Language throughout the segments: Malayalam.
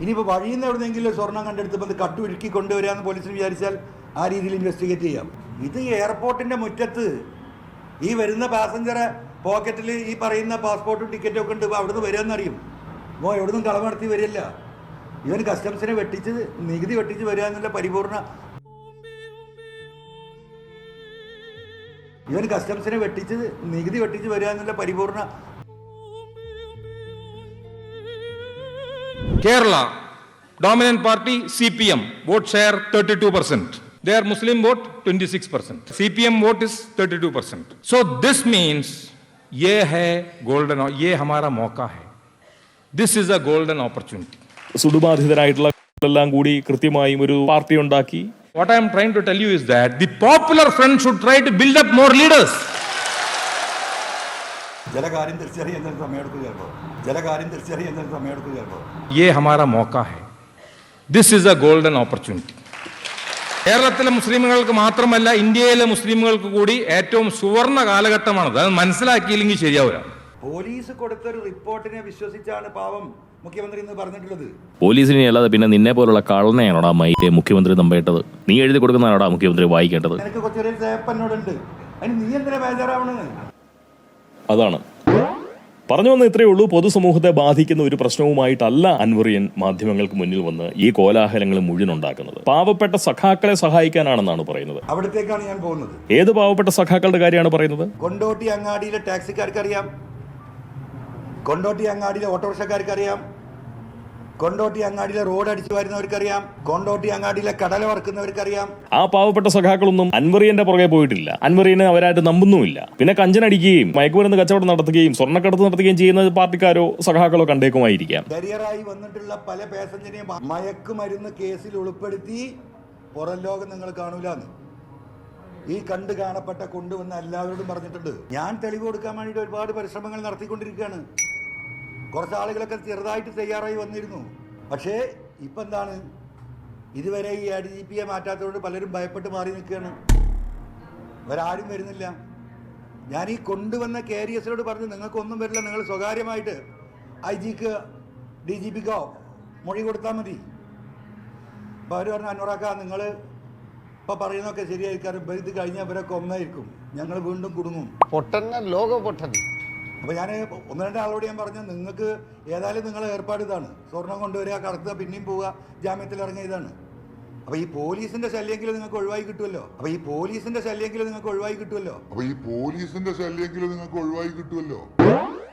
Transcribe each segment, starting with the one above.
ഇനിയിപ്പോൾ വഴിയിൽ നിന്ന് എവിടെയെങ്കിലും സ്വർണം കണ്ടെടുത്തപ്പോൾ അത് കട്ടുരുക്കി കൊണ്ടുവരാമെന്ന് പോലീസിന് വിചാരിച്ചാൽ ആ രീതിയിൽ ഇൻവെസ്റ്റിഗേറ്റ് ചെയ്യാം. ഇത് എയർപോർട്ടിന്റെ മുറ്റത്ത് ഈ വരുന്ന പാസഞ്ചറെ പോക്കറ്റിൽ ഈ പറയുന്ന പാസ്പോർട്ടും ടിക്കറ്റും ഒക്കെ ഉണ്ട്. അവിടുന്ന് വരുമെന്നറിയും മോ എവിടുന്നും കളവ് നടത്തി വരില്ല. ഇവൻ കസ്റ്റംസിനെ വെട്ടിച്ച് നികുതി വെട്ടിച്ച് വരിക എന്നുള്ള പരിപൂർണ ഇവൻ കസ്റ്റംസിനെ വെട്ടിച്ച് നികുതി വെട്ടിച്ച് വരിക എന്നുള്ള പരിപൂർണ Kerala, dominant party CPM, vote share 32%. Their Muslim vote 26%. CPM vote is 32%. So this means ये है golden, ये हमारा मौका है. This is a golden opportunity. സുടുബാധിതരായിട്ടുള്ള എല്ലാം കൂടി കൃത്യമായും ഒരു പാർട്ടി ഉണ്ടാക്കി What I am trying to tell you is that the popular front should try to build up more leaders. ചില കാര്യം തിരിച്ചറിയാൻ തന്നെ സമയമെടുക്കുക ചിലപ്പോൾ ചില കാര്യം തിരിച്ചറിയുന്നതിന് സമയമെടുക്കും this is a golden opportunity കേരളത്തിലെ മുസ്ലിമുകൾക്ക് മാത്രമല്ല ഇന്ത്യയിലെ മുസ്ലിമുകൾക്ക് കൂടി ഏറ്റവും സുവർണ കാലഘട്ടമാണത്. അത് മനസ്സിലാക്കിയില്ലെങ്കിൽ ശരിയാവില്ല. പോലീസ് കൊടുത്തൊരു റിപ്പോർട്ടിനെ വിശ്വസിച്ചാണ് പാവം മുഖ്യമന്ത്രി എന്ന് പറഞ്ഞിട്ടുള്ളത്. പോലീസിനെ അല്ലാതെ പിന്നെ നിന്നെ പോലുള്ള കള്ളനെയാണോടാ മൈരെ മുഖ്യമന്ത്രി നമ്പേട്ടത് നീ എഴുതി കൊടുക്കുന്നതാണോടാ മുഖ്യമന്ത്രി വായിക്കേണ്ടത്? എനിക്ക് കുറച്ചൊരു അതാണ്. പറഞ്ഞു വന്ന ഇത്രയേ ഉള്ളൂ. പൊതുസമൂഹത്തെ ബാധിക്കുന്ന ഒരു പ്രശ്നവുമായിട്ടല്ല അൻവറിയൻ മാധ്യമങ്ങൾക്ക് മുന്നിൽ വന്ന് ഈ കോലാഹലങ്ങൾ മുഴുവൻ ഉണ്ടാക്കുന്നത്. പാവപ്പെട്ട സഖാക്കളെ സഹായിക്കാനാണെന്നാണ് പറയുന്നത്. അവിടത്തേക്കാണ് ഞാൻ പോകുന്നത്. ഏത് പാവപ്പെട്ട സഖാക്കളുടെ കാര്യമാണ് പറയുന്നത്? കൊണ്ടോട്ടി അങ്ങാടിയിലെ ടാക്സിക്കാർക്കറിയാം. കൊണ്ടോട്ടി അങ്ങാടിയിലെ ഓട്ടോറിക്ഷക്കാർക്കറിയാം. കൊണ്ടോട്ടി അങ്ങാടിയിലെ റോഡ് അടിച്ചു വരുന്നവർക്കറിയാം. കൊണ്ടോട്ടി അങ്ങാടിയിലെ കടല വറക്കുന്നവർക്കറിയാം. ആ പാവപ്പെട്ട സഖാക്കളൊന്നും അൻവറിയന്റെ പുറകെ പോയിട്ടില്ല. അൻവറിയനെ അവരായിട്ട് നമ്പുന്നുമില്ല. പിന്നെ കഞ്ചൻ കഞ്ചനടിക്കുകയും മയക്കുമരുന്ന് കച്ചവടം നടത്തുകയും സ്വർണക്കടത്ത് നടത്തുകയും ചെയ്യുന്ന പാർട്ടിക്കാരോ സഖാക്കളോ കണ്ടേക്കുമായിരിക്കാം. കരിയറായി വന്നിട്ടുള്ള പല പാസഞ്ചറിനെയും മയക്കുമരുന്ന് കേസിൽ ഉൾപ്പെടുത്തി പുറം ലോകം നിങ്ങൾ കാണൂലെന്ന്. ഈ കണ്ട് കാണപ്പെട്ട കൊണ്ടുവന്ന എല്ലാവരോടും പറഞ്ഞിട്ടുണ്ട്. ഞാൻ തെളിവ് കൊടുക്കാൻ വേണ്ടിയിട്ട് ഒരുപാട് പരിശ്രമങ്ങൾ നടത്തിക്കൊണ്ടിരിക്കുകയാണ്. കുറച്ച് ആളുകളൊക്കെ ചെറുതായിട്ട് തയ്യാറായി വന്നിരുന്നു. പക്ഷേ ഇപ്പം എന്താണ് ഇതുവരെ ഈ ഡി ജി പിയെ മാറ്റാത്തതുകൊണ്ട് പലരും ഭയപ്പെട്ട് മാറി നിൽക്കുകയാണ്. ഇവരാരും വരുന്നില്ല. ഞാൻ ഈ കൊണ്ടുവന്ന കെ ആർ എസിനോട് പറഞ്ഞു നിങ്ങൾക്കൊന്നും വരില്ല നിങ്ങൾ സ്വകാര്യമായിട്ട് ഐ ജിക്ക് ഡി ജി പിക്കോ മൊഴി കൊടുത്താൽ മതി. അപ്പോൾ അവർ പറഞ്ഞു അനുറാക്ക നിങ്ങൾ ഇപ്പോൾ പറയുന്നതൊക്കെ ശരിയായിരിക്കാറ് ഇത് കഴിഞ്ഞാൽ ഇവരൊക്കെ ഒന്നായിരിക്കും. ഞങ്ങൾ വീണ്ടും കുടുങ്ങും. പൊട്ടന്ന ലോക പൊട്ടൻ അപ്പോൾ ഞാൻ ഒന്ന് രണ്ട് ആളോട് ഞാൻ പറഞ്ഞു നിങ്ങൾക്ക് ഏതായാലും നിങ്ങളെ ഏർപ്പാട് ഇതാണ്. സ്വർണം കൊണ്ടുവരിക കടത്തുക പിന്നെയും പോവുക ജാമ്യത്തിൽ ഇറങ്ങിയ ഇതാണ്. അപ്പോൾ ഈ പോലീസിന്റെ ശല്യമെങ്കിലും നിങ്ങൾക്ക് ഒഴിവായി കിട്ടുമല്ലോ? അപ്പോൾ ഈ പോലീസിന്റെ ശല്യമെങ്കിലും നിങ്ങൾക്ക് ഒഴിവായി കിട്ടുമല്ലോ? അപ്പൊ ഈ പോലീസിന്റെ ശല്യെങ്കിലും നിങ്ങൾക്ക് ഒഴിവായി കിട്ടുമല്ലോ?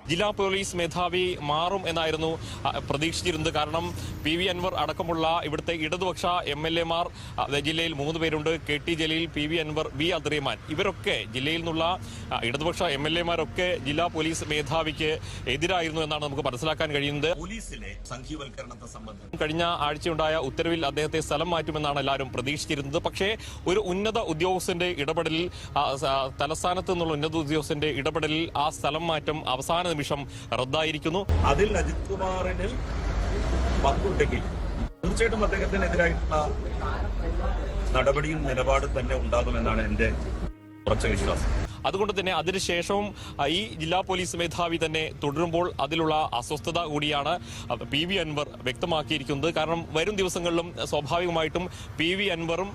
ജില്ലാ പോലീസ് മേധാവി മാറും എന്നായിരുന്നു പ്രതീക്ഷിച്ചിരുന്നത്. കാരണം പി വി അൻവർ അടക്കമുള്ള ഇവിടുത്തെ ഇടതുപക്ഷ എം എൽ എമാർ ജില്ലയിൽ മൂന്ന് പേരുണ്ട്. K T Jaleel P V Anvar V Abdurahiman ഇവരൊക്കെ ജില്ലയിൽ നിന്നുള്ള ഇടതുപക്ഷ എം എൽ എമാരൊക്കെ ജില്ലാ പോലീസ് മേധാവിക്ക് എതിരായിരുന്നു എന്നാണ് നമുക്ക് മനസ്സിലാക്കാൻ കഴിയുന്നത്. പോലീസിലെ സംഘീവൽക്കരണത്തെ സംബന്ധിച്ച് കഴിഞ്ഞ ആഴ്ചയുണ്ടായ ഉത്തരവിൽ അദ്ദേഹത്തെ സ്ഥലം മാറ്റുമെന്നാണ് എല്ലാവരും പ്രതീക്ഷിച്ചിരുന്നത്. പക്ഷേ ഒരു ഉന്നത ഉദ്യോഗസ്ഥന്റെ ഇടപെടലിൽ തലസ്ഥാനത്ത് നിന്നുള്ള ഉന്നത ഉദ്യോഗസ്ഥന്റെ ഇടപെടലിൽ ആ സ്ഥലം മാറ്റം അവസാന നിമിഷം റദ്ദായിരിക്കുന്നു. അതിൽ അജിത് കുമാറിന് പങ്കുണ്ടെങ്കിൽ തീർച്ചയായിട്ടും അദ്ദേഹത്തിനെതിരായിട്ടുള്ള നടപടിയും നിലപാടും തന്നെ ഉണ്ടാകുമെന്നാണ് എന്റെ ഉറച്ച വിശ്വാസം. അതുകൊണ്ട് തന്നെ അതിനുശേഷവും ഈ ജില്ലാ പോലീസ് മേധാവി തന്നെ തുടരുമ്പോൾ അതിലുള്ള അസ്വസ്ഥത കൂടിയാണ് പി വി അൻവർ വ്യക്തമാക്കിയിരിക്കുന്നത്. കാരണം വരും ദിവസങ്ങളിലും സ്വാഭാവികമായിട്ടും പി വി അൻവറും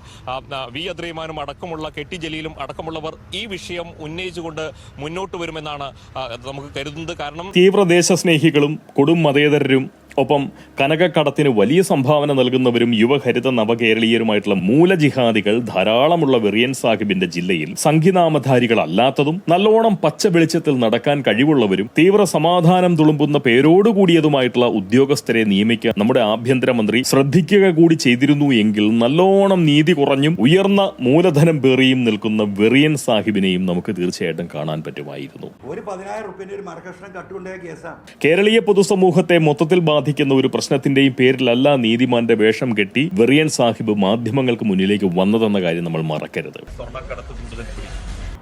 വി അദ്രൈമാനും അടക്കമുള്ള കെട്ടി ജലീലും അടക്കമുള്ളവർ ഈ വിഷയം ഉന്നയിച്ചുകൊണ്ട് മുന്നോട്ട് വരുമെന്നാണ് നമുക്ക് കരുതുന്നത്. കാരണം തീവ്രദേശ സ്നേഹികളും കൊടും മതേതരരും ഒപ്പം കനകക്കടത്തിന് വലിയ സംഭാവന നൽകുന്നവരും യുവഹരിത നവകേരളീയരുമായിട്ടുള്ള മൂലജിഹാദികൾ ധാരാളമുള്ള വെറിയൻ സാഹിബിന്റെ ജില്ലയിൽ സംഘിനാമധാരികളല്ലാത്തതും നല്ലോണം പച്ച വെളിച്ചത്തിൽ നടക്കാൻ കഴിവുള്ളവരും തീവ്ര സമാധാനം തുളുമ്പുന്ന പേരോടുകൂടിയതുമായിട്ടുള്ള ഉദ്യോഗസ്ഥരെ നിയമിക്കാൻ നമ്മുടെ ആഭ്യന്തരമന്ത്രി ശ്രദ്ധിക്കുക കൂടി ചെയ്തിരുന്നു എങ്കിൽ നല്ലോണം നീതി കുറഞ്ഞും ഉയർന്ന മൂലധനം പേറിയും നിൽക്കുന്ന വെറിയൻ സാഹിബിനെയും നമുക്ക് തീർച്ചയായിട്ടും കാണാൻ പറ്റുമായിരുന്നു. കേരളീയ പൊതുസമൂഹത്തെ മൊത്തത്തിൽ ബാധിക്കുന്ന ഒരു പ്രശ്നത്തിന്റെയും പേരിലല്ല നീതിമാന്റെ വേഷം കെട്ടി വെറിയൻ സാഹിബ് മാധ്യമങ്ങൾക്ക് മുന്നിലേക്ക് വന്നതെന്ന കാര്യം നമ്മൾ മറക്കരുത്.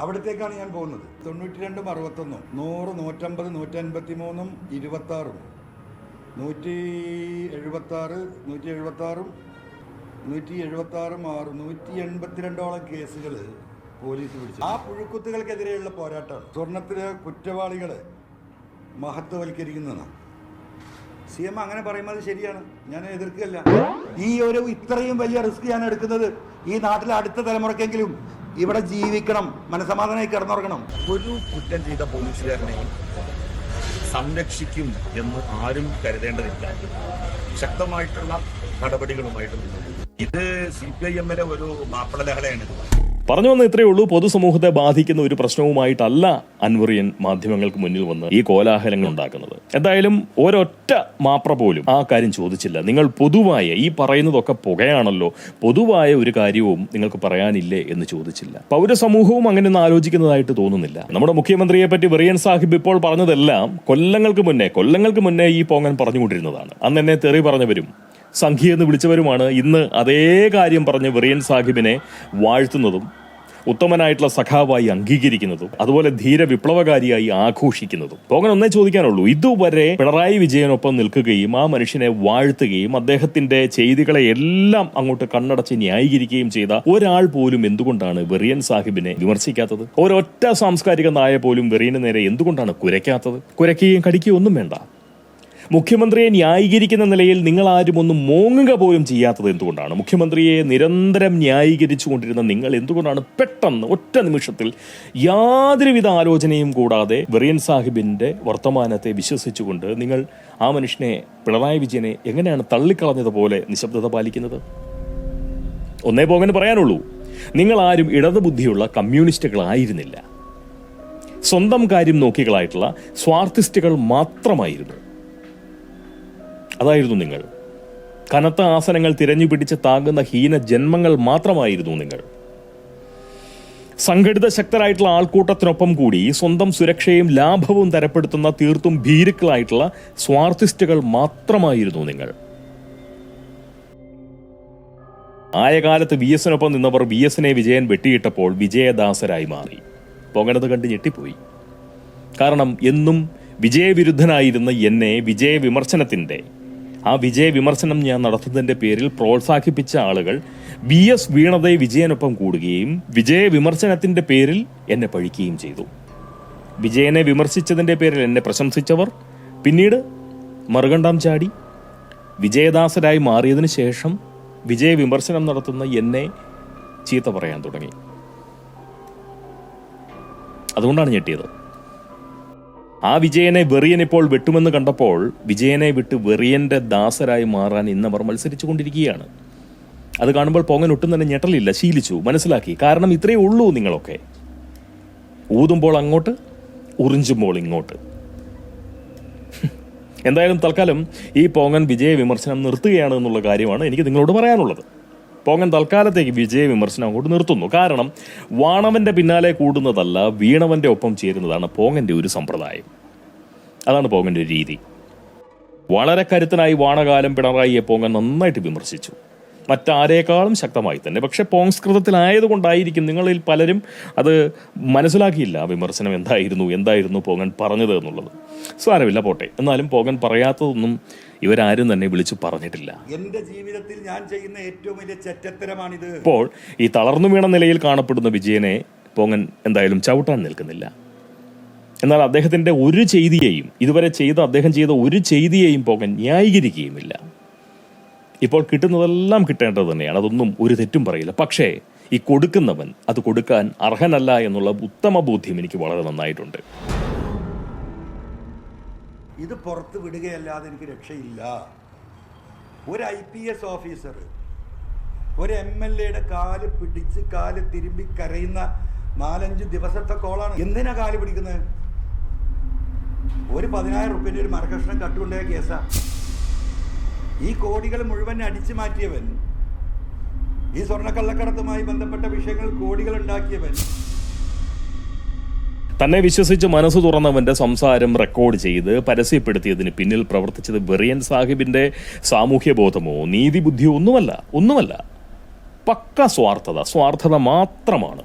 അവിടത്തേക്കാണ് ഞാൻ പോകുന്നത്. തൊണ്ണൂറ്റി രണ്ടും അറുപത്തൊന്നും നൂറ് നൂറ്റമ്പത് നൂറ്റൻപത്തി മൂന്നും ഇരുപത്തി ആറും നൂറ്റി എഴുപത്തി ആറ് നൂറ്റി എഴുപത്തി ആറും നൂറ്റി എഴുപത്തി ആറും ആറും നൂറ്റി എൺപത്തിരണ്ടോളം കേസുകൾ പോലീസ് പിടിച്ചു. ആ പുഴുക്കുത്തുകൾക്കെതിരെയുള്ള പോരാട്ടമാണ് സ്വർണത്തിലെ കുറ്റവാളികളെ മഹത്വവൽക്കരിക്കുന്നതാണ്. സി എം അങ്ങനെ പറയുമ്പോൾ അത് ശരിയാണ്. ഞാൻ എതിർക്കുകയല്ല. ഈ ഒരു ഇത്രയും വലിയ റിസ്ക് ഞാൻ എടുക്കുന്നത് ഈ നാട്ടിലെ അടുത്ത തലമുറക്കെങ്കിലും ഇവിടെ ജീവിക്കണം മനസമാധാനമായി കിടന്നുറങ്ങണം. ഒരു കുറ്റം ചെയ്ത പോലീസുകാരനെ സംരക്ഷിക്കും എന്ന് ആരും കരുതേണ്ടതില്ല. ശക്തമായിട്ടുള്ള നടപടികളുമായിട്ട് ഇത് സി പി ഐ എമ്മിലെ ഒരു മാപ്പിള ലഹളയാണ് പറഞ്ഞു വന്ന ഇത്രയേ ഉള്ളൂ. പൊതുസമൂഹത്തെ ബാധിക്കുന്ന ഒരു പ്രശ്നവുമായിട്ടല്ല അൻവറിയൻ മാധ്യമങ്ങൾക്ക് മുന്നിൽ വന്ന് ഈ കോലാഹലങ്ങൾ ഉണ്ടാക്കുന്നത്. എന്തായാലും ഒരൊറ്റ മാപ്ര പോലും ആ കാര്യം ചോദിച്ചില്ല. നിങ്ങൾ പൊതുവായ ഈ പറയുന്നതൊക്കെ പുകയാണല്ലോ. പൊതുവായ ഒരു കാര്യവും നിങ്ങൾക്ക് പറയാനില്ലേ എന്ന് ചോദിച്ചില്ല. പൗരസമൂഹവും അങ്ങനെ ഒന്ന് ആലോചിക്കുന്നതായിട്ട് തോന്നുന്നില്ല. നമ്മുടെ മുഖ്യമന്ത്രിയെ പറ്റി വെറിയൻ സാഹിബ് ഇപ്പോൾ പറഞ്ഞതെല്ലാം കൊല്ലങ്ങൾക്ക് മുന്നേ കൊല്ലങ്ങൾക്ക് മുന്നേ ഈ പോങ്ങൻ പറഞ്ഞുകൊണ്ടിരുന്നതാണ്. അന്ന് എന്നെ തെറി പറഞ്ഞവരും സംഖ്യ എന്ന് വിളിച്ചവരുമാണ് ഇന്ന് അതേ കാര്യം പറഞ്ഞ് വെറിയൻ സാഹിബിനെ വാഴ്ത്തുന്നതും ഉത്തമനായിട്ടുള്ള സഖാവായി അംഗീകരിക്കുന്നതും അതുപോലെ ധീര വിപ്ലവകാരിയായി ആഘോഷിക്കുന്നതും. പോകൻ ഒന്നേ ചോദിക്കാനുള്ളൂ. ഇതുവരെ പിണറായി വിജയനൊപ്പം നിൽക്കുകയും ആ മനുഷ്യനെ വാഴ്ത്തുകയും അദ്ദേഹത്തിന്റെ ചെയ്തികളെ എല്ലാം അങ്ങോട്ട് കണ്ണടച്ച് ന്യായീകരിക്കുകയും ചെയ്ത ഒരാൾ പോലും എന്തുകൊണ്ടാണ് വെറിയൻ സാഹിബിനെ വിമർശിക്കാത്തത്? ഒരൊറ്റ സാംസ്കാരിക നായ പോലും വെറിയന് നേരെ എന്തുകൊണ്ടാണ് കുരയ്ക്കാത്തത്? കുരയ്ക്കുകയും കടിക്കുകയും ഒന്നും വേണ്ട. മുഖ്യമന്ത്രിയെ ന്യായീകരിക്കുന്ന നിലയിൽ നിങ്ങൾ ആരും ഒന്ന് മോങ്ങുക പോലും ചെയ്യാത്തത് എന്തുകൊണ്ടാണ്? മുഖ്യമന്ത്രിയെ നിരന്തരം ന്യായീകരിച്ചു കൊണ്ടിരുന്ന നിങ്ങൾ എന്തുകൊണ്ടാണ് പെട്ടെന്ന് ഒറ്റ നിമിഷത്തിൽ യാതൊരുവിധ ആലോചനയും കൂടാതെ വെറിയൻ സാഹിബിന്റെ വർത്തമാനത്തെ വിശ്വസിച്ചുകൊണ്ട് നിങ്ങൾ ആ മനുഷ്യനെ പിണറായി വിജയനെ എങ്ങനെയാണ് തള്ളിക്കളഞ്ഞതുപോലെ നിശബ്ദത പാലിക്കുന്നത്? ഒന്നേ പോകാൻ പറയാനുള്ളൂ. നിങ്ങൾ ആരും ഇടതുബുദ്ധിയുള്ള കമ്മ്യൂണിസ്റ്റുകളായിരുന്നില്ല. സ്വന്തം കാര്യം നോക്കികളായിട്ടുള്ള സ്വാർത്ഥിസ്റ്റുകൾ മാത്രമായിരുന്നു. അതായിരുന്നു നിങ്ങൾ. കനത്ത ആസനങ്ങൾ തിരഞ്ഞു പിടിച്ച് താങ്ങുന്ന ഹീന ജന്മങ്ങൾ മാത്രമായിരുന്നു നിങ്ങൾ. സംഘടിത ശക്തരായിട്ടുള്ള ആൾക്കൂട്ടത്തിനൊപ്പം കൂടി സ്വന്തം സുരക്ഷയും ലാഭവും തരപ്പെടുത്തുന്ന തീർത്തും ഭീരുക്കളായിട്ടുള്ള സ്വാർത്ഥിസ്റ്റുകൾ മാത്രമായിരുന്നു നിങ്ങൾ. ആയ കാലത്ത് വി എസിനൊപ്പം നിന്നവർ വി എസിനെ വിജയൻ വെട്ടിയിട്ടപ്പോൾ വിജയദാസരായി മാറി. പൊങ്ങനത് കണ്ട് ഞെട്ടിപ്പോയി. കാരണം എന്നും വിജയവിരുദ്ധനായിരുന്ന എന്നെ വിജയ വിമർശനത്തിന്റെ ആ വിജയ വിമർശനം ഞാൻ നടത്തുന്നതിന്റെ പേരിൽ പ്രോത്സാഹിപ്പിച്ച ആളുകൾ വി എസ് വീണതയെ വിജയനൊപ്പം കൂടുകയും വിജയ വിമർശനത്തിന്റെ പേരിൽ എന്നെ പഴിക്കുകയും ചെയ്തു. വിജയനെ വിമർശിച്ചതിന്റെ പേരിൽ എന്നെ പ്രശംസിച്ചവർ പിന്നീട് മറുകണ്ഠം ചാടി വിജയദാസരായി മാറിയതിന് ശേഷം വിജയ വിമർശനം നടത്തുന്ന എന്നെ ചീത്ത പറയാൻ തുടങ്ങി. അതുകൊണ്ടാണ് ഞെട്ടിയത്. ആ വിജയനെ വെറിയൻ ഇപ്പോൾ വെട്ടുമെന്ന് കണ്ടപ്പോൾ വിജയനെ വിട്ട് വെറിയന്റെ ദാസരായി മാറാൻ ഇന്നവർ മത്സരിച്ചു കൊണ്ടിരിക്കുകയാണ് അത് കാണുമ്പോൾ പോങ്ങൻ ഒട്ടും തന്നെ ഞെട്ടലില്ല ശീലിച്ചു മനസ്സിലാക്കി. കാരണം ഇത്രയേ ഉള്ളൂ നിങ്ങളൊക്കെ. ഊതുമ്പോൾ അങ്ങോട്ട് ഉറിഞ്ചുമ്പോൾ ഇങ്ങോട്ട്. എന്തായാലും തൽക്കാലം ഈ പോങ്ങൻ വിജയ വിമർശനം നിർത്തുകയാണ് എന്നുള്ള കാര്യമാണ് എനിക്ക് നിങ്ങളോട് പറയാനുള്ളത്. പോങ്ങൻ തൽക്കാലത്തേക്ക് വിജയ വിമർശനം അങ്ങോട്ട് നിർത്തുന്നു. കാരണം വാണവന്റെ പിന്നാലെ കൂടുന്നതല്ല വീണവന്റെ ഒപ്പം ചേരുന്നതാണ് പോങ്ങന്റെ ഒരു സമ്പ്രദായം. അതാണ് പോങ്ങന്റെ ഒരു രീതി. വളരെ കരുത്തനായി വാണകാലം പിണറായിയെ പോങ്ങൻ നന്നായിട്ട് വിമർശിച്ചു. മറ്റാരേക്കാളും ശക്തമായി തന്നെ. പക്ഷെ പോങ്സ്കൃതത്തിലായതുകൊണ്ടായിരിക്കും നിങ്ങളിൽ പലരും അത് മനസ്സിലാക്കിയില്ല ആ വിമർശനം എന്തായിരുന്നു എന്തായിരുന്നു പോകൻ പറഞ്ഞത് എന്നുള്ളത്. സാരമില്ല പോട്ടെ. എന്നാലും പോകൻ പറയാത്തതൊന്നും ഇവരാരും തന്നെ വിളിച്ചു പറഞ്ഞിട്ടില്ല. എന്റെ ജീവിതത്തിൽ ഞാൻ ചെയ്യുന്ന ഏറ്റവും വലിയ ചെറ്റത്തരമാണിത്. ഇപ്പോൾ ഈ തളർന്നു വീണ നിലയിൽ കാണപ്പെടുന്ന വിജയനെ പോങ്ങൻ എന്തായാലും ചവിട്ടാൻ നിൽക്കുന്നില്ല. എന്നാൽ അദ്ദേഹത്തിന്റെ ഒരു ചെയ്തിയെയും ഇതുവരെ ചെയ്ത അദ്ദേഹം ചെയ്ത ഒരു ചെയ്തിയെയും പോകൻ ന്യായീകരിക്കുകയുമില്ല. ഇപ്പോൾ കിട്ടുന്നതെല്ലാം കിട്ടേണ്ടത് തന്നെയാണ്. അതൊന്നും ഒരു തെറ്റും പറയില്ല. പക്ഷേ ഈ കൊടുക്കുന്നവൻ അത് കൊടുക്കാൻ അർഹനല്ല എന്നുള്ള ഉത്തമ ബോധ്യം എനിക്ക് വളരെ നന്നായിട്ടുണ്ട്. ഇത് പുറത്ത് വിടുകയല്ലാതെ എനിക്ക് രക്ഷയില്ല. ഒരു ഐ പി എസ് ഓഫീസർ ഒരു എം എൽ എയുടെ കാൽ പിടിച്ച് കാൽ തിരുമ്പി കരയുന്ന നാലഞ്ച് ദിവസത്തെ കോളാണ്. എന്തിനാ കാൽ പിടിക്കുന്നത്? ഒരു പതിനായിരം റുപ്യന്റെ ഒരു മരകഷ്ണം കട്ടുകൊണ്ടേ കേസാ. ഈ കോടികൾ മുഴുവൻ അടിച്ചു മാറ്റിയവൻ ഈ സ്വർണക്കള്ളക്കടത്തുമായി ബന്ധപ്പെട്ട വിഷയങ്ങൾ കോടികൾ ഉണ്ടാക്കിയവൻ തന്നെ വിശ്വസിച്ച് മനസ്സ് തുറന്നവന്റെ സംസാരം റെക്കോർഡ് ചെയ്ത് പരസ്യപ്പെടുത്തിയതിന് പിന്നിൽ പ്രവർത്തിച്ചത് വെറിയൻ സാഹിബിന്റെ സാമൂഹ്യ ബോധമോ നീതിബുദ്ധിയോ ഒന്നുമല്ല ഒന്നുമല്ല. പക്ക സ്വാർത്ഥത സ്വാർത്ഥത മാത്രമാണ്.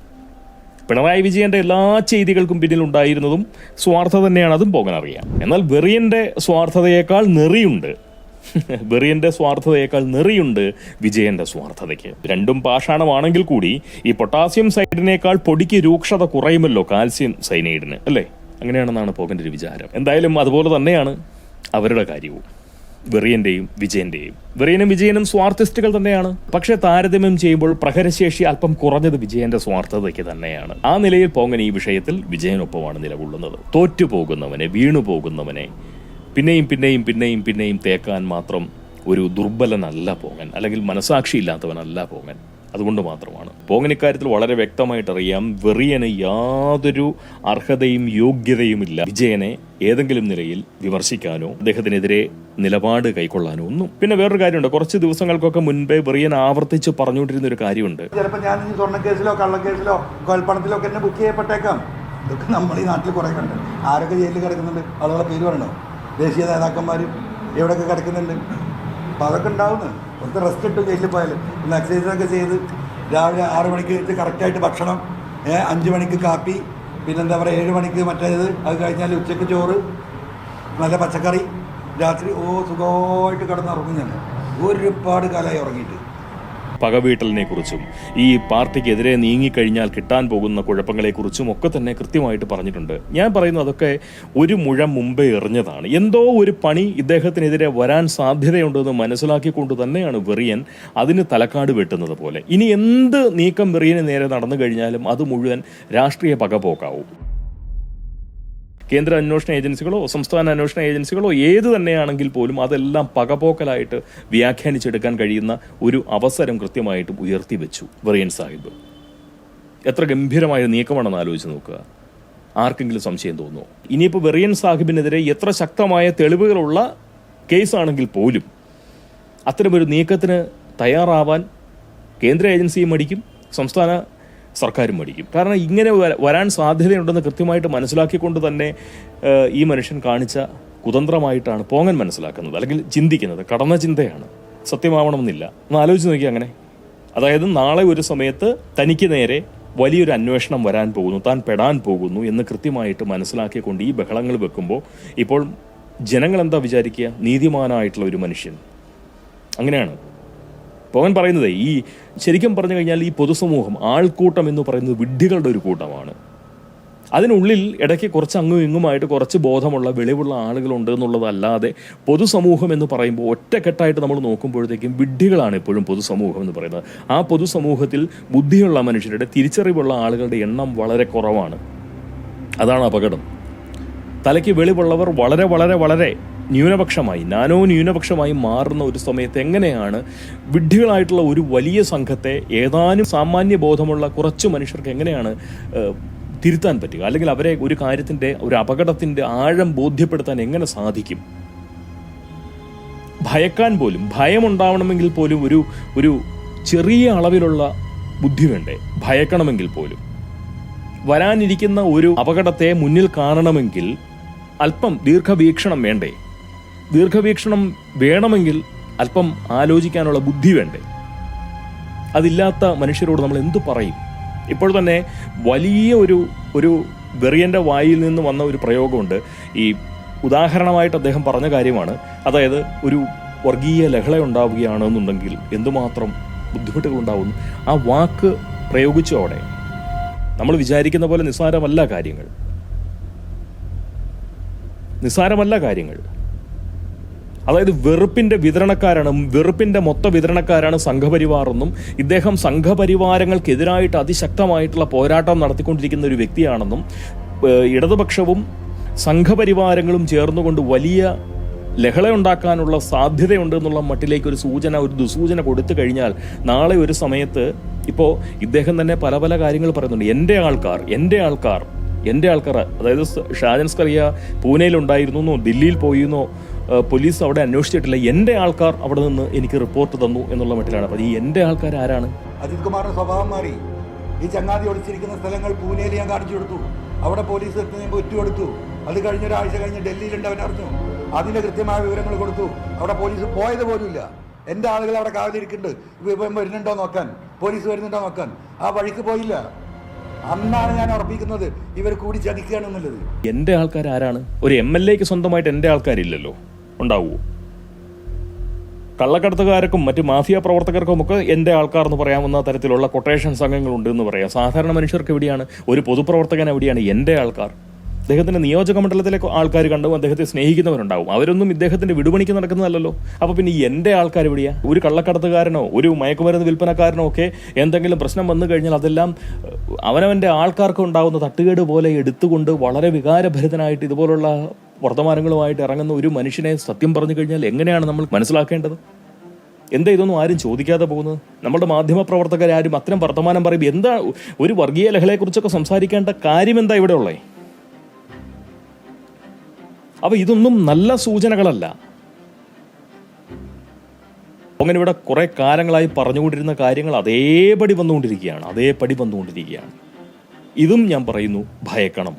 പിണറായി വിജയന്റെ എല്ലാ ചെയ്തികൾക്കും പിന്നിൽ ഉണ്ടായിരുന്നതും സ്വാർത്ഥത തന്നെയാണ് അതും പോകാൻ അറിയാം എന്നാൽ വെറിയന്റെ സ്വാർത്ഥതയേക്കാൾ നെറിയുണ്ട്. വെറിയന്റെ സ്വാർത്ഥതയേക്കാൾ നിറയുണ്ട് വിജയന്റെ സ്വാർത്ഥതയ്ക്ക്. രണ്ടും പാഷാണമാണെങ്കിൽ കൂടി ഈ പൊട്ടാസ്യം സൈഡിനേക്കാൾ പൊടിക്ക് രൂക്ഷത കുറയുമല്ലോ കാൽസ്യം സൈനൈഡിന് അല്ലേ? അങ്ങനെയാണെന്നാണ് പോകേണ്ട ഒരു വിചാരം. എന്തായാലും അതുപോലെ തന്നെയാണ് അവരുടെ കാര്യവും. വെറിയന്റെയും വിജയന്റെയും. വെറിയനും വിജയനും സ്വാർത്ഥിസ്റ്റുകൾ തന്നെയാണ്. പക്ഷേ താരതമ്യം ചെയ്യുമ്പോൾ പ്രഹരശേഷി അല്പം കുറഞ്ഞത് വിജയന്റെ സ്വാർത്ഥതയ്ക്ക് തന്നെയാണ്. ആ നിലയിൽ പോങ്ങൻ ഈ വിഷയത്തിൽ വിജയനൊപ്പമാണ് നിലകൊള്ളുന്നത്. തോറ്റുപോകുന്നവനെ വീണു പോകുന്നവനെ പിന്നെയും പിന്നെയും പിന്നെയും പിന്നെയും തേക്കാൻ മാത്രം ഒരു ദുർബലനല്ല പോങ്ങൻ അല്ലെങ്കിൽ മനസാക്ഷിയില്ലാത്തവനല്ല പോങ്ങൻ അതുകൊണ്ട് മാത്രമാണ്. പോങ്ങൻ ഇക്കാര്യത്തിൽ വളരെ വ്യക്തമായിട്ടറിയാം. വെറിയന് യാതൊരു അർഹതയും യോഗ്യതയുമില്ല. വിജയനെ ഏതെങ്കിലും നിലയിൽ വിമർശിക്കാനോ അദ്ദേഹത്തിനെതിരെ നിലപാട് കൈക്കൊള്ളാനോ ഒന്നും. പിന്നെ വേറൊരു കാര്യമുണ്ട്. കുറച്ച് ദിവസങ്ങൾക്കൊക്കെ മുൻപേ വെറിയൻ ആവർത്തിച്ച് പറഞ്ഞുകൊണ്ടിരുന്ന ഒരു കാര്യമുണ്ട്. ചിലപ്പോൾ ഞാൻ സ്വർണക്കേസിലോ കള്ളക്കേസിലോ കൊൽപ്പണത്തിലോ ഒക്കെ ബുക്ക് ചെയ്യപ്പെട്ടേക്കാം. ഇതൊക്കെ നമ്മൾ ഈ നാട്ടിൽ കുറേ കണ്ട്. ആരൊക്കെ ജയിലിൽ കിടക്കുന്നുണ്ട്? ആളുകളെ പേര് പറയണോ? ദേശീയ നേതാക്കന്മാർ എവിടെയൊക്കെ കിടക്കുന്നുണ്ട്. അപ്പോൾ അതൊക്കെ ഉണ്ടാവുന്നു. കുറച്ച് റെസ്റ്റ് ഇട്ടു ജയിലിൽ പോയാൽ ഒന്ന് എക്സസൈസൊക്കെ ചെയ്ത് രാവിലെ ആറ് മണിക്ക് കറക്റ്റായിട്ട് ഭക്ഷണം അഞ്ച് മണിക്ക് കാപ്പി പിന്നെന്താ പറയുക ഏഴ് മണിക്ക് മറ്റേത് അത് കഴിഞ്ഞാൽ ഉച്ചയ്ക്ക് ചോറ് നല്ല പച്ചക്കറി രാത്രി ഓ സുഖമായിട്ട് കിടന്നുറങ്ങും ഞാൻ ഒരുപാട് കാലമായി ഉറങ്ങിയിട്ട്. പകവീട്ടലിനെ കുറിച്ചും ഈ പാർട്ടിക്കെതിരെ നീങ്ങിക്കഴിഞ്ഞാൽ കിട്ടാൻ പോകുന്ന കുഴപ്പങ്ങളെക്കുറിച്ചും ഒക്കെ തന്നെ കൃത്യമായിട്ട് പറഞ്ഞിട്ടുണ്ട്. ഞാൻ പറയുന്നു അതൊക്കെ ഒരു മുഴം മുമ്പേ എറിഞ്ഞതാണ്. എന്തോ ഒരു പണി ഇദ്ദേഹത്തിനെതിരെ വരാൻ സാധ്യതയുണ്ടെന്ന് മനസ്സിലാക്കിക്കൊണ്ട് തന്നെയാണ് വെറിയൻ അതിന് തലക്കാട് വെട്ടുന്നത് പോലെ. ഇനി എന്ത് നീക്കം വെറിയന് നേരെ നടന്നു കഴിഞ്ഞാലും അത് മുഴുവൻ രാഷ്ട്രീയ പകപോക്കാവും. കേന്ദ്ര അന്വേഷണ ഏജൻസികളോ സംസ്ഥാന അന്വേഷണ ഏജൻസികളോ ഏത് തന്നെയാണെങ്കിൽ പോലും അതെല്ലാം പകപോക്കലായിട്ട് വ്യാഖ്യാനിച്ചെടുക്കാൻ കഴിയുന്ന ഒരു അവസരം കൃത്യമായിട്ടും ഉയർത്തി വെച്ചു വെറിയൻ സാഹിബ്. എത്ര ഗംഭീരമായ നീക്കമാണെന്ന് ആലോചിച്ച് നോക്കുക. ആർക്കെങ്കിലും സംശയം തോന്നുമോ? ഇനിയിപ്പോൾ വെറിയൻ സാഹിബിനെതിരെ എത്ര ശക്തമായ തെളിവുകളുള്ള കേസാണെങ്കിൽ പോലും അത്തരമൊരു നീക്കത്തിന് തയ്യാറാവാൻ കേന്ദ്ര ഏജൻസിയും മടിക്കും സംസ്ഥാന സർക്കാരും മടിക്കും. കാരണം ഇങ്ങനെ വരാൻ സാധ്യതയുണ്ടെന്ന് കൃത്യമായിട്ട് മനസ്സിലാക്കിക്കൊണ്ട് തന്നെ ഈ മനുഷ്യൻ കാണിച്ച കുതന്ത്രമായിട്ടാണ് പോങ്ങൻ മനസ്സിലാക്കുന്നത് അല്ലെങ്കിൽ ചിന്തിക്കുന്നത്. കടന്ന ചിന്തയാണ്. സത്യമാവണമെന്നില്ല. ഒന്ന് ആലോചിച്ച് നോക്കി അങ്ങനെ. അതായത് നാളെ ഒരു സമയത്ത് തനിക്ക് നേരെ വലിയൊരു അന്വേഷണം വരാൻ പോകുന്നു താൻ പെടാൻ പോകുന്നു എന്ന് കൃത്യമായിട്ട് മനസ്സിലാക്കിക്കൊണ്ട് ഈ ബഹളങ്ങൾ വെക്കുമ്പോൾ ഇപ്പോൾ ജനങ്ങൾ എന്താ വിചാരിക്കുക? നീതിമാനായിട്ടുള്ള ഒരു മനുഷ്യൻ. അങ്ങനെയാണ്. പവൻ പറയുന്നത് ഈ ശരിക്കും പറഞ്ഞു കഴിഞ്ഞാൽ ഈ പൊതുസമൂഹം ആൾക്കൂട്ടം എന്ന് പറയുന്നത് വിഡ്ഢികളുടെ ഒരു കൂട്ടമാണ്. അതിനുള്ളിൽ ഇടയ്ക്ക് കുറച്ച് അങ്ങും ഇങ്ങുമായിട്ട് കുറച്ച് ബോധമുള്ള വെളിവുള്ള ആളുകളുണ്ട് എന്നുള്ളതല്ലാതെ പൊതുസമൂഹം എന്ന് പറയുമ്പോൾ ഒറ്റക്കെട്ടായിട്ട് നമ്മൾ നോക്കുമ്പോഴത്തേക്കും വിഡ്ഢികളാണ് എപ്പോഴും പൊതുസമൂഹം എന്ന് പറയുന്നത്. ആ പൊതുസമൂഹത്തിൽ ബുദ്ധിയുള്ള മനുഷ്യരുടെ തിരിച്ചറിവുള്ള ആളുകളുടെ എണ്ണം വളരെ കുറവാണ്. അതാണ് അപകടം. തലയ്ക്ക് വെളിവുള്ളവർ വളരെ വളരെ വളരെ ന്യൂനപക്ഷമായി നാനോ ന്യൂനപക്ഷമായി മാറുന്ന ഒരു സമയത്ത് എങ്ങനെയാണ് വിഡ്ഢികളായിട്ടുള്ള ഒരു വലിയ സംഘത്തെ ഏതാനും സാമാന്യ ബോധമുള്ള കുറച്ച് മനുഷ്യർക്ക് എങ്ങനെയാണ് തിരുത്താൻ പറ്റുക? അല്ലെങ്കിൽ അവരെ ഒരു കാര്യത്തിന്റെ ഒരു അപകടത്തിന്റെ ആഴം ബോധ്യപ്പെടുത്താൻ എങ്ങനെ സാധിക്കും? ഭയക്കാൻ പോലും ഭയമുണ്ടാവണമെങ്കിൽ പോലും ഒരു ഒരു ചെറിയ അളവിലുള്ള ബുദ്ധി വേണ്ടേ? ഭയക്കണമെങ്കിൽ പോലും. വരാനിരിക്കുന്ന ഒരു അപകടത്തെ മുന്നിൽ കാണണമെങ്കിൽ അല്പം ദീർഘവീക്ഷണം വേണ്ടേ? ദീർഘവീക്ഷണം വേണമെങ്കിൽ അല്പം ആലോചിക്കാനുള്ള ബുദ്ധി വേണ്ടേ? അതില്ലാത്ത മനുഷ്യരോട് നമ്മൾ എന്തു പറയും? ഇപ്പോൾ തന്നെ വലിയ ഒരു ഒരു വെറിയന്റെ വായിൽ നിന്ന് വന്ന ഒരു പ്രയോഗമുണ്ട്. ഈ ഉദാഹരണമായിട്ട് അദ്ദേഹം പറഞ്ഞ കാര്യമാണ്. അതായത് ഒരു വർഗീയ ലഹള ഉണ്ടാവുകയാണെന്നുണ്ടെങ്കിൽ എന്തുമാത്രം ബുദ്ധിമുട്ടുകൾ ഉണ്ടാവും ആ വാക്ക് പ്രയോഗിച്ചോടെ നമ്മൾ വിചാരിക്കുന്ന പോലെ നിസ്സാരമല്ല കാര്യങ്ങൾ. നിസ്സാരമല്ല കാര്യങ്ങൾ. അതായത് വെറുപ്പിന്റെ വിതരണക്കാരാണ് വെറുപ്പിന്റെ മൊത്ത വിതരണക്കാരാണ് സംഘപരിവാർ എന്നും ഇദ്ദേഹം സംഘപരിവാരങ്ങൾക്കെതിരായിട്ട് അതിശക്തമായിട്ടുള്ള പോരാട്ടം നടത്തിക്കൊണ്ടിരിക്കുന്ന ഒരു വ്യക്തിയാണെന്നും ഇടതുപക്ഷവും സംഘപരിവാരങ്ങളും ചേർന്നുകൊണ്ട് വലിയ ലഹള ഉണ്ടാക്കാനുള്ള സാധ്യതയുണ്ട് എന്നുള്ള മട്ടിലേക്ക് ഒരു സൂചന ഒരു ദുസൂചന കൊടുത്തു കഴിഞ്ഞാൽ നാളെ ഒരു സമയത്ത് ഇപ്പോൾ ഇദ്ദേഹം തന്നെ പല പല കാര്യങ്ങൾ പറയുന്നുണ്ട്. എന്റെ ആൾക്കാർ എന്റെ ആൾക്കാർ എന്റെ ആൾക്കാർ അതായത് ഷാജൻസ്കറിയ പൂനെയിലുണ്ടായിരുന്നോ ദില്ലിയിൽ പോയിരുന്നോ പോലീസ് അവിടെ അന്വേഷിച്ചിട്ടില്ല. എന്റെ ആൾക്കാർ അവിടെ നിന്ന് എനിക്ക് റിപ്പോർട്ട് തന്നു എന്നുള്ള മട്ടിലാണ്. അപ്പോൾ ഈ എന്റെ ആൾക്കാർ ആരാണ്? അജിത് കുമാറിന്റെ സ്വഭാവം മാറി. ഈ ചങ്ങാതി ഒളിച്ചിരിക്കുന്ന സ്ഥലങ്ങൾ പൂനെയിൽ ഞാൻ കാണിച്ചു കൊടുത്തു. അവിടെ പോലീസ് എത്തുന്നതിന് ഒറ്റുകൊടുത്തു അത് കഴിഞ്ഞ ഒരാഴ്ച കഴിഞ്ഞ് ഡൽഹിയിലുണ്ട് അവൻ അറിഞ്ഞു. അതിന്റെ കൃത്യമായ വിവരങ്ങൾ കൊടുത്തു. അവിടെ പോലീസ് പോയത് പോലുമില്ല. എന്റെ ആളുകൾ അവിടെ കാവലിരിക്കുന്നുണ്ട് ഇപ്പം വരുന്നുണ്ടോ നോക്കാൻ? പോലീസ് വരുന്നുണ്ടോ നോക്കാൻ? ആ വഴിക്ക് പോയില്ല. അന്നാണ് ഞാൻ ഉറപ്പിക്കുന്നത് ഇവർ കൂടി ചതിക്കുകയാണെന്നുള്ളത്. എന്റെ ആൾക്കാർ ആരാണ്? ഒരു എം എൽ എക്ക് സ്വന്തമായിട്ട് എന്റെ ആൾക്കാരില്ലല്ലോ. ഉണ്ടാവുമോ കള്ളക്കടത്തുകാർക്കും മറ്റ് മാഫിയ പ്രവർത്തകർക്കും ഒക്കെ എന്റെ ആൾക്കാർ എന്ന് പറയാവുന്ന തരത്തിലുള്ള കൊട്ടേഷൻ സംഘങ്ങളുണ്ട് എന്ന് പറയാം. സാധാരണ മനുഷ്യർക്ക് എവിടെയാണ്? ഒരു പൊതുപ്രവർത്തകൻ എവിടെയാണ്? എന്റെ ആൾക്കാർ. അദ്ദേഹത്തിന്റെ നിയോജക മണ്ഡലത്തിലെ ആൾക്കാർ കണ്ടും അദ്ദേഹത്തെ സ്നേഹിക്കുന്നവരുണ്ടാവും. അവരൊന്നും ഇദ്ദേഹത്തിന്റെ വിടുപണിക്ക് നടക്കുന്നതല്ലോ അപ്പോൾ പിന്നെ ഈ എന്റെ ആൾക്കാർ എവിടെയാ? ഒരു കള്ളക്കടത്തുകാരനോ ഒരു മയക്കുമരുന്ന് വിൽപ്പനക്കാരനോ ഒക്കെ എന്തെങ്കിലും പ്രശ്നം വന്നു കഴിഞ്ഞാൽ അതെല്ലാം അവനവന്റെ ആൾക്കാർക്ക് ഉണ്ടാകുന്ന തട്ടുകേട് പോലെ എടുത്തുകൊണ്ട് വളരെ വികാരഭരിതനായിട്ട് ഇതുപോലുള്ള വർത്തമാനങ്ങളുമായിട്ട് ഇറങ്ങുന്ന ഒരു മനുഷ്യനെ സത്യം പറഞ്ഞു കഴിഞ്ഞാൽ എങ്ങനെയാണ് നമ്മൾ മനസ്സിലാക്കേണ്ടത്? എന്താ ഇതൊന്നും ആരും ചോദിക്കാതെ പോകുന്നത്? നമ്മുടെ മാധ്യമ പ്രവർത്തകരാരും അത്തരം വർത്തമാനം പറയുമ്പോൾ എന്താ ഒരു വർഗീയ ലഹളയെക്കുറിച്ചൊക്കെ സംസാരിക്കേണ്ട കാര്യം എന്താ ഇവിടെ ഉള്ളേ? അപ്പൊ ഇതൊന്നും നല്ല സൂചനകളല്ല. അങ്ങനെ ഇവിടെ കുറെ കാലങ്ങളായി പറഞ്ഞുകൊണ്ടിരുന്ന കാര്യങ്ങൾ അതേപടി വന്നുകൊണ്ടിരിക്കുകയാണ് അതേപടി വന്നുകൊണ്ടിരിക്കുകയാണ്. ഇതും ഞാൻ പറയുന്നു ഭയക്കണം.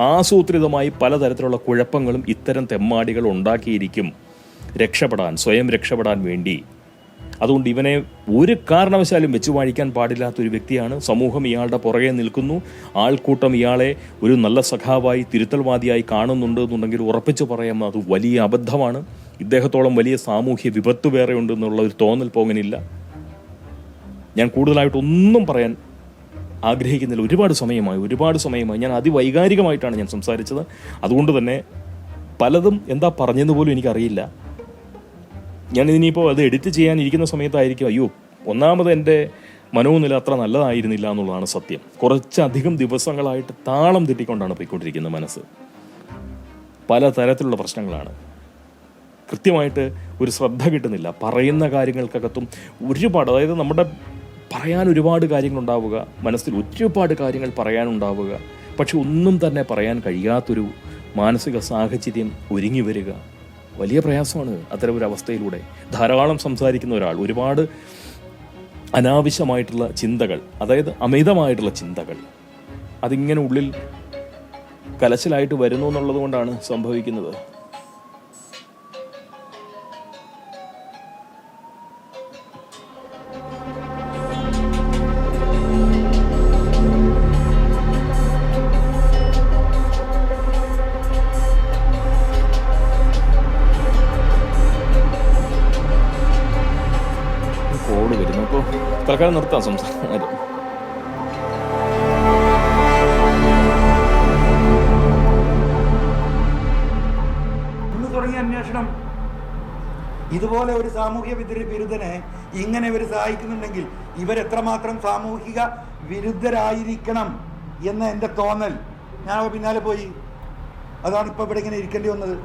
ആസൂത്രിതമായി പലതരത്തിലുള്ള കുഴപ്പങ്ങളും ഇത്തരം തെമ്മാടികൾ ഉണ്ടാക്കിയിരിക്കും രക്ഷപ്പെടാൻ സ്വയം രക്ഷപ്പെടാൻ വേണ്ടി. അതുകൊണ്ട് ഇവനെ ഒരു കാരണവശാലും വെച്ചു വാഴിക്കാൻ പാടില്ലാത്ത ഒരു വ്യക്തിയാണ്. സമൂഹം ഇയാളുടെ പുറകെ നിൽക്കുന്നു. ആൾക്കൂട്ടം ഇയാളെ ഒരു നല്ല സഖാവായി തിരുത്തൽവാദിയായി കാണുന്നുണ്ട് എന്നുണ്ടെങ്കിൽ ഉറപ്പിച്ചു പറയാം അത് വലിയ അബദ്ധമാണ്. ഇദ്ദേഹത്തോളം വലിയ സാമൂഹ്യ വിപത്ത് വേറെ ഉണ്ടെന്നുള്ള ഒരു തോന്നൽ പോങ്ങനില്ല ഞാൻ കൂടുതലായിട്ടൊന്നും പറയാൻ ആഗ്രഹിക്കുന്നില്ല. ഒരുപാട് സമയമായി ഒരുപാട് സമയമായി. ഞാൻ അതിവൈകാരികമായിട്ടാണ് ഞാൻ സംസാരിച്ചത്. അതുകൊണ്ട് തന്നെ പലതും എന്താ പറഞ്ഞെന്ന് പോലും എനിക്കറിയില്ല. ഞാൻ ഇനിയിപ്പോൾ അത് എഡിറ്റ് ചെയ്യാനിരിക്കുന്ന സമയത്തായിരിക്കും അയ്യോ ഒന്നാമത് എന്റെ മനോനില അത്ര നല്ലതായിരുന്നില്ല എന്നുള്ളതാണ് സത്യം. കുറച്ചധികം ദിവസങ്ങളായിട്ട് താളം തെറ്റിക്കൊണ്ടാണ് പോയിക്കൊണ്ടിരിക്കുന്നത് മനസ്സ്. പല തരത്തിലുള്ള പ്രശ്നങ്ങളാണ്. കൃത്യമായിട്ട് ഒരു ശ്രദ്ധ കിട്ടുന്നില്ല. പറയുന്ന കാര്യങ്ങൾക്കകത്തും ഒരുപാട് അതായത് നമ്മുടെ പറയാൻ ഒരുപാട് കാര്യങ്ങളുണ്ടാവുക മനസ്സിൽ ഒരുപാട് കാര്യങ്ങൾ പറയാനുണ്ടാവുക പക്ഷെ ഒന്നും തന്നെ പറയാൻ കഴിയാത്തൊരു മാനസിക സാഹചര്യം ഒരുങ്ങി വരിക. വലിയ പ്രയാസമാണ് അത്തരം ഒരു അവസ്ഥയിലൂടെ. ധാരാളം സംസാരിക്കുന്ന ഒരാൾ ഒരുപാട് അനാവശ്യമായിട്ടുള്ള ചിന്തകൾ അതായത് അമിതമായിട്ടുള്ള ചിന്തകൾ അതിങ്ങനെ ഉള്ളിൽ കലശലായിട്ട് വരുന്നു എന്നുള്ളത് കൊണ്ടാണ് സംഭവിക്കുന്നത്. കോൾ വരുന്നു. അപ്പോൾ തൽക്കാലം നിർത്താം സംസാരം തുടങ്ങിയ അന്വേഷണം. ഇതുപോലെ ഒരു സാമൂഹ്യ വിരുദ്ധ വിരുദ്ധനെ ഇങ്ങനെ ഇവർ സഹായിക്കുന്നുണ്ടെങ്കിൽ ഇവരെത്രമാത്രം സാമൂഹിക വിരുദ്ധരായിരിക്കണം എന്ന എന്റെ തോന്നൽ. ഞാൻ പിന്നാലെ പോയി. അതാണ് ഇപ്പോൾ ഇവിടെ ഇങ്ങനെ ഇരിക്കേണ്ടി വന്നത്.